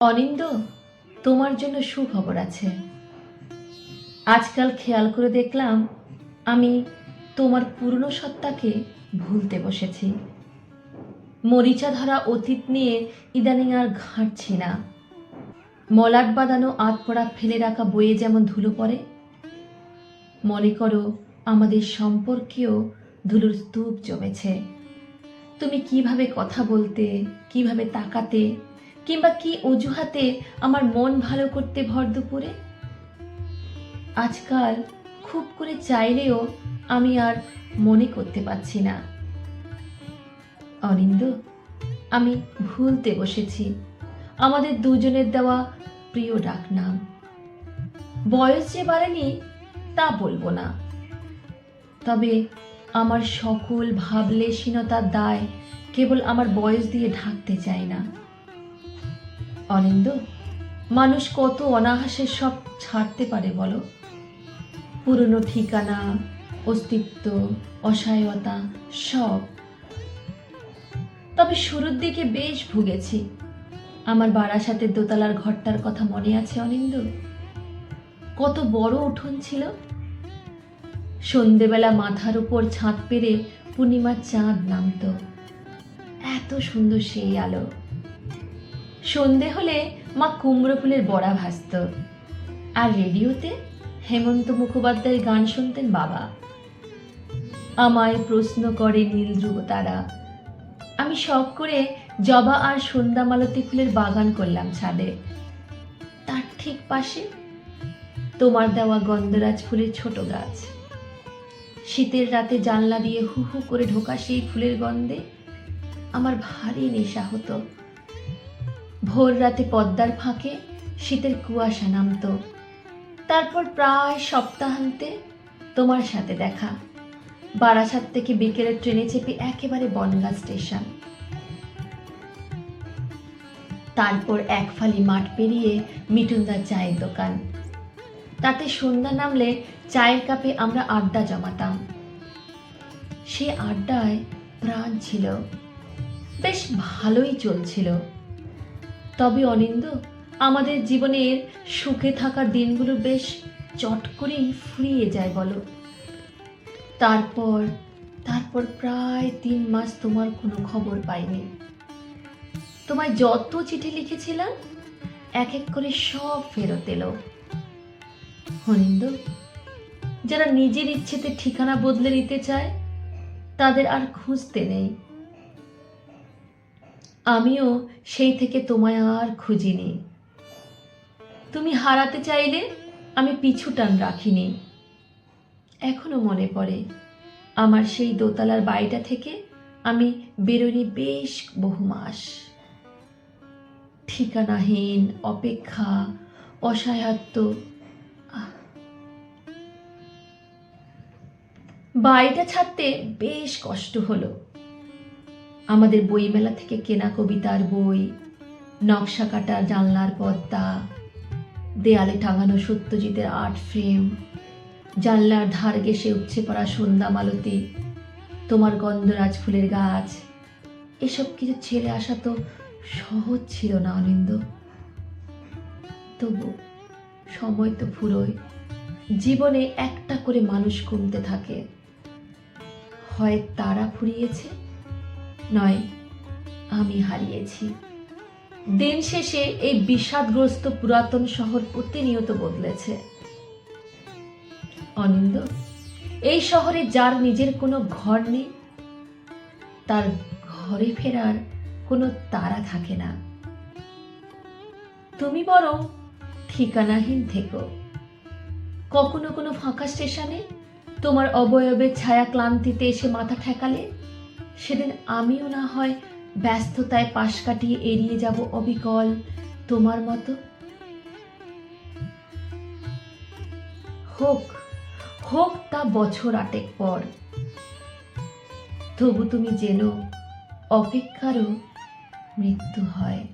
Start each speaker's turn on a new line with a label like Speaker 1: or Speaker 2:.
Speaker 1: অনিন্দ, তোমার জন্য সুখবর আছে। আজকাল খেয়াল করে দেখলাম, আমি তোমার পুরনো সত্তাকে ভুলতে বসেছি। মরিচা ধরা অতীত নিয়ে ইদানিং আর ঘাঁটছি না। মলাট বাঁধানো আতপড়া ফেলে রাখা বইয়ে যেমন ধুলো পড়ে, মনে করো আমাদের সম্পর্কেও ধুলোর স্তূপ জমেছে। তুমি কীভাবে কথা বলতে, কীভাবে তাকাতে কিংবা কি অজুহাতে আমার মন ভালো করতে ভর দুপুরে? আজকাল খুব করে চাইলেও আমি আর মনে করতে পারছি না। অনিন্দ, আমি ভুলতে বসেছি। আমাদের দুজনের দেওয়া প্রিয় ডাকনাম। বয়স যে বাড়েনি, তা বলব না। তবে আমার সকল ভাবলেশীনতার দায় কেবল আমার বয়স দিয়ে ঢাকতে চাই না। অনিন্দ, মানুষ কত অনাহাসে সব ছাড়তে পারে বলো? পুরনো ঠিকানা, অস্তিত্ব, অসহায়তা, সব। তবে শুরুর দিকে বেশ ভুগেছি। আমার বারাসাতের দোতলার ঘরটার কথা মনে আছে অনিন্দ? কত বড় উঠোন ছিল। সন্ধেবেলা মাথার উপর ছাদ পেরে পূর্ণিমার চাঁদ নামতো। এত সুন্দর সেই আলো। সন্ধে হলে মা কুমড়ো ফুলের বড়া ভাসত আর রেডিওতে হেমন্ত মুখোপাধ্যায়ের গান শুনতেন বাবা। আমায় প্রশ্ন করে নীল ধ্রুব তারা। আমি শখ করে জবা আর সন্ধ্যা মালতী ফুলের বাগান করলাম ছাদে। তার ঠিক পাশে তোমার দেওয়া গন্ধরাজ ফুলের ছোট গাছ। শীতের রাতে জানলা দিয়ে হু হু করে ঢোকা সেই ফুলের গন্ধে আমার ভারী নেশা হতো। ভোর রাতে পদ্মার ফাঁকে শীতের কুয়াশা নামতো। তারপর প্রায় সপ্তাহান্তে তোমার সাথে দেখা। বারাসাত থেকে বিকেলের ট্রেনে চেপে একেবারে বনগা স্টেশন। তারপর এক ফালি মাঠ পেরিয়ে মিটুনদার চায়ের দোকান। তাতে সন্ধ্যা নামলে চায়ের কাপে আমরা আড্ডা জমাতাম। সে আড্ডায় প্রাণ ছিল। বেশ ভালোই চলছিল। তবে অনিন্দ, আমাদের জীবনের সুখে থাকা দিনগুলো বেশ চট করেই ফুরিয়ে যায় বলো। তারপর তারপর প্রায় তিন মাস তোমার কোনো খবর পাইনি। তোমায় যত চিঠি লিখেছিলাম, এক এক করে সব ফেরত এলো। অনিন্দ, যারা নিজের ইচ্ছেতে ঠিকানা বদলে নিতে চায়, তাদের আর খুঁজতে নেই। আমিও সেই থেকে তোমায় আর খুঁজিনি। তুমি হারাতে চাইলে আমি পিছু টান রাখিনি। এখনও মনে পড়ে, আমার সেই দোতলার বাড়িটা থেকে আমি বেরোনি বেশ বহু মাস। ঠিকানাহীন, অপেক্ষা, অসহায়ত্ব বাড়িটা ছাড়তে বেশ কষ্ট হলো। আমাদের বইমেলা থেকে কেনা কবিতার বই, নকশা কাটা জানলার পর্দা, দেয়ালে টাঙানো সত্যজিতের আর্ট ফ্রেম, জানলার ধার ঘেসে উপচে পড়া সন্ধ্যা মালতী, তোমার গন্ধরাজ ফুলের গাছ। এসব কিছু ছেড়ে আসা তো সহজ ছিল না, অনিন্দ। তবু সময় তো ফুরোয় জীবনে একটা করে মানুষ কমতে থাকে। হয় তারা ফুরিয়েছে নয়, আমি হারিয়েছি। দিন শেষে এই বিষাদগ্রস্ত পুরাতন শহর প্রতিনিয়ত বদলেছে। অনিন্দ, এই শহরে যার নিজের কোনো ঘর নেই, তার ঘরে ফেরার কোনো তারা থাকে না। তুমি বরং ঠিকানাহীন থেকো। কখনো কোনো ফাঁকা স্টেশনে তোমার অবয়বের ছায়া ক্লান্তিতে এসে মাথা ঠেকালে সেদিন আমিও না হয় ব্যস্ততায় পাশ কাটিয়ে এড়িয়ে যাব অবিকল। তোমার মতো। হোক হোক তা বছর আটেক পর। তবু তুমি যেন অপেক্ষারও মৃত্যু হয়।